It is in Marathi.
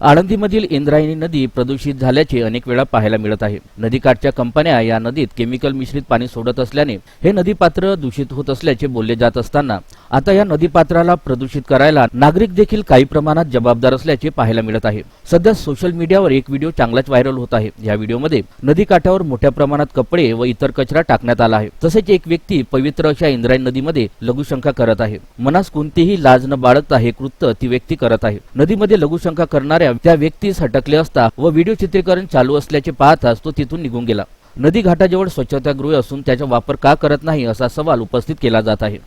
आळंदीमधील इंद्रायणी नदी प्रदूषित झाल्याचे अनेक वेळा पाहायला मिळत आहे. नदीकाठच्या कंपन्या या नदीत केमिकल मिश्रित पाणी सोडत असल्याने हे नदीपात्र दूषित होत असल्याचे बोलले जात असताना आता या नदीपात्राला प्रदूषित करायला नागरिक देखील काही प्रमाणात जबाबदार असल्याचे पाहायला मिळत आहे. सध्या सोशल मीडियावर एक व्हिडिओ चांगलाच व्हायरल होत आहे. या व्हिडिओमध्ये नदीकाठावर मोठ्या प्रमाणात कपडे व इतर कचरा टाकण्यात आला आहे. तसेच एक व्यक्ती पवित्र अशा इंद्रायण नदीमध्ये लघुशंका करत आहे. मनास कोणतीही लाज न बाळगता हे कृत्य ती व्यक्ती करत आहे. नदीमध्ये लघुशंका करणाऱ्या त्या व्यक्तीस हटकले असता व व्हिडिओ चित्रीकरण चालू असल्याचे पाहताच तो तिथून निघून गेला. नदी घाटाजवळ स्वच्छतागृह असून त्याचा वापर का करत नाही असा सवाल उपस्थित केला जात आहे.